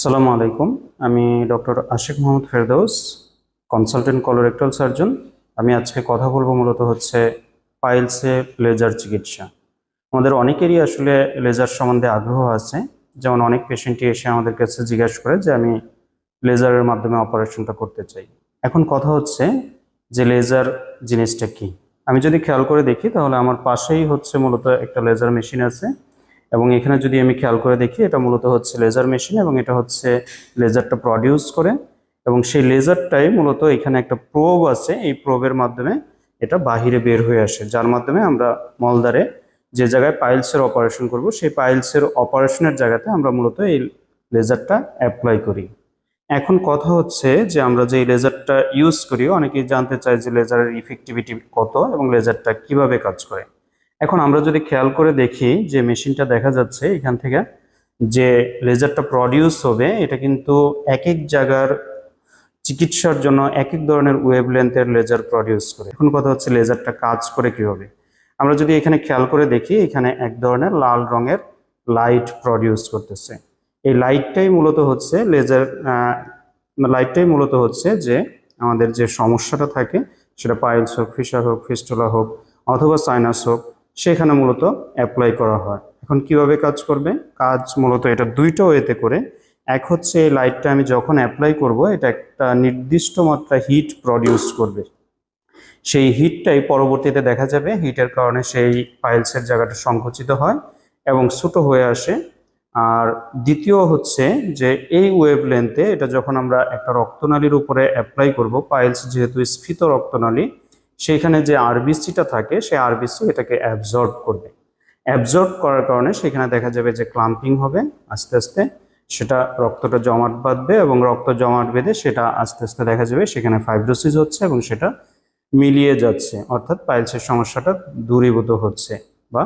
আসসালামু আলাইকুম। আমি doctor Ashiq Mohammad Ferdous, consultant colorectal surgeon আমি আজকে কথা বলব মূলত হচ্ছে পাইলসে লেজার চিকিৎসা। আমাদের অনেকেরই আসলে লেজার সম্বন্ধে আগ্রহ আছে। যেমন অনেক পেশেন্টই এসে আমাদের কাছে জিজ্ঞাসা করে যে আমি লেজারের মাধ্যমে অপারেশনটা করতে চাই। এখন কথা হচ্ছে যে লেজার জিনিসটা কি? আমি যদি খেয়াল করে দেখি তাহলে আমার পাশেই হচ্ছে মূলত একটা লেজার মেশিন আছে। এবং এখানে যদি আমি খেয়াল করে দেখি, এটা মূলত হচ্ছে লেজার মেশিন এবং এটা হচ্ছে লেজারটা প্রডিউস করে। এবং সেই লেজারটাই মূলত এখানে একটা প্রোব আছে, এই প্রোবের মাধ্যমে এটা বাহিরে বের হয়ে আসে। যার মাধ্যমে আমরা মলদারে যে জায়গায় পাইলসের অপারেশন করব, সেই পাইলসের অপারেশনের জায়গাতে আমরা মূলত এই লেজারটা অ্যাপ্লাই করি। এখন কথা হচ্ছে যে আমরা যে লেজারটা ইউজ করি, অনেকেই জানতে চাই যে লেজারের ইফেক্টিভিটি কত এবং লেজারটা কীভাবে কাজ করে। এখন আমরা যদি খেয়াল করে দেখি যে মেশিনটা দেখা যাচ্ছে এখান থেকে, যে লেজারটা প্রডিউস হবে, এটা কিন্তু এক এক জায়গার চিকিৎসার জন্য এক এক ধরনের ওয়েভ লেন্থের লেজার প্রডিউস করে। এখন কথা হচ্ছে লেজারটা কাজ করে কীভাবে? আমরা যদি এখানে খেয়াল করে দেখি, এখানে এক ধরনের লাল রঙের লাইট প্রডিউস করতেছে। এই লাইটটাই মূলত হচ্ছে লেজার লাইটটাই মূলত হচ্ছে যে আমাদের যে সমস্যাটা থাকে, সেটা পাইলস হোক ফিশার হোক ফিস্টোলা হোক, অথবা সাইনাস হোক সেখানে মূলত অ্যাপ্লাই করা হয়। এখন কীভাবে কাজ করবে? কাজ মূলত এটা দুইটা ওয়েতে করে। এক হচ্ছে এই লাইটটা আমি যখন অ্যাপ্লাই করব, এটা একটা নির্দিষ্ট মাত্রা হিট প্রডিউস করবে। সেই হিটটাই পরবর্তীতে দেখা যাবে। হিটের কারণে সেই পাইলসের জায়গাটা সংকুচিত হয় এবং ছোট হয়ে আসে। আর দ্বিতীয় হচ্ছে যে এই ওয়েভ লেন্থে এটা যখন আমরা একটা রক্তনালীর উপরে অ্যাপ্লাই করব পাইলস যেহেতু স্ফীত রক্তনালী সেইখানে যে আরবিসিটা থাকে সেই আরবিসি এটাকে অ্যাবজর্ব করবে। অ্যাবজর্ব করার কারণে সেখানে দেখা যাবে যে ক্লাম্পিং হবে, আস্তে আস্তে। সেটা রক্তটা জমাট বাঁধবে এবং রক্ত জমাট বেঁধে সেটা আস্তে আস্তে দেখা যাবে, সেখানে ফাইব্রোসিস হচ্ছে এবং সেটা মিলিয়ে যাচ্ছে। অর্থাৎ পাইলসের সমস্যাটা দূরীভূত হচ্ছে বা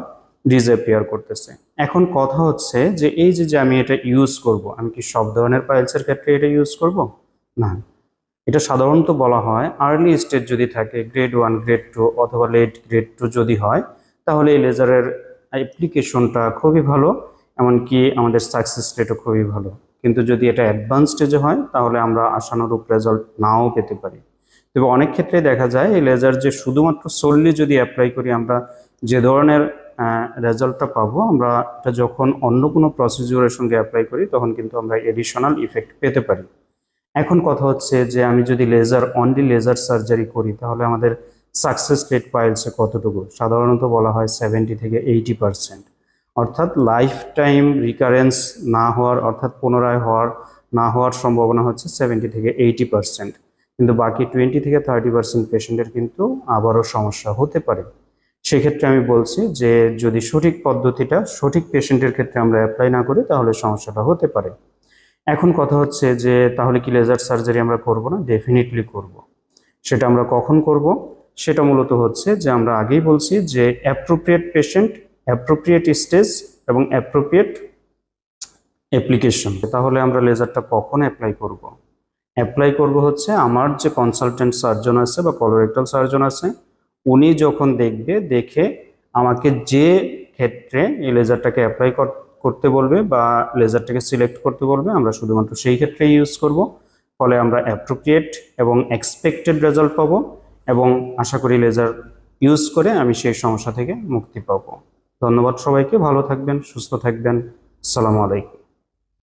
ডিসঅ্যাপিয়ার করতেছে। এখন কথা হচ্ছে যে, এই যে আমি এটা ইউজ করব, আমি কি সব ধরনের পাইলসের ক্ষেত্রে এটা ইউজ করব? না। এটা সাধারণত বলা হয় আর্লি স্টেজ যদি থাকে গ্রেড ওয়ান গ্রেড টু অথবা লেট গ্রেড টু যদি হয়, তাহলে এই লেজারের অ্যাপ্লিকেশনটা খুবই ভালো, এমনকি আমাদের সাকসেস রেটও খুবই ভালো। কিন্তু যদি এটা অ্যাডভান্স স্টেজে হয়, তাহলে আমরা আশানুরূপ রেজাল্ট নাও পেতে পারি। তবে অনেক ক্ষেত্রে দেখা যায়, এই লেজার যে শুধুমাত্র সোললি যদি অ্যাপ্লাই করি, আমরা যে ধরনের রেজাল্টটা পাবো, আমরা এটা যখন অন্য কোনো প্রসিডিউরের সঙ্গে অ্যাপ্লাই করি, তখন কিন্তু আমরা এডিশনাল ইফেক্ট পেতে পারি। এখন কথা হচ্ছে যে আমি যদি লেজার অনলি লেজার সার্জারি করি, তাহলে আমাদের সাকসেস রেট পাইলসে কতটুকু? সাধারণত বলা হয় সেভেন্টি থেকে এইটি পার্সেন্ট অর্থাৎ লাইফ টাইম রিকারেন্স না হওয়ার, অর্থাৎ পুনরায় হওয়ার, না হওয়ার সম্ভাবনা হচ্ছে সেভেন্টি থেকে এইটি পার্সেন্ট কিন্তু বাকি টোয়েন্টি থেকে থার্টি পার্সেন্ট পেশেন্টের কিন্তু আবারও সমস্যা হতে পারে। সেক্ষেত্রে আমি বলছি যে যদি সঠিক পদ্ধতিটা সঠিক পেশেন্টের ক্ষেত্রে আমরা অ্যাপ্লাই না করি, তাহলে সমস্যাটা হতে পারে। এখন কথা হচ্ছে যে তাহলে কি লেজার সার্জারি আমরা করব না ডেফিনেটলি করব। সেটা আমরা কখন করব সেটা মূলত হচ্ছে যে আমরা আগেই বলছি যে অ্যাপ্রোপ্রিয়েট পেশেন্ট অ্যাপ্রোপ্রিয়েট স্টেজ এবং অ্যাপ্রোপ্রিয়েট অ্যাপ্লিকেশন তাহলে আমরা লেজারটা কখন অ্যাপ্লাই করব। অ্যাপ্লাই করব হচ্ছে আমার যে কনসালটেন্ট সার্জন আছে বা কলোরেক্টাল সার্জন আছে, উনি যখন দেখবে, দেখে আমাকে যে ক্ষেত্রে এই লেজারটাকে অ্যাপ্লাই বলবে বা লেজারটাকে সিলেক্ট করতে বলবে, আমরা শুধুমাত্র সেই ক্ষেত্রেই ইউজ করব। ফলে আমরা অ্যাপ্রোপ্রিয়েট এবং এক্সপেক্টেড রেজাল্ট পাবো এবং আশা করি লেজার ইউজ করে আমি সেই সমস্যা থেকে মুক্তি পাবো। ধন্যবাদ সবাইকে, ভালো থাকবেন, সুস্থ থাকবেন। আসসালামু আলাইকুম।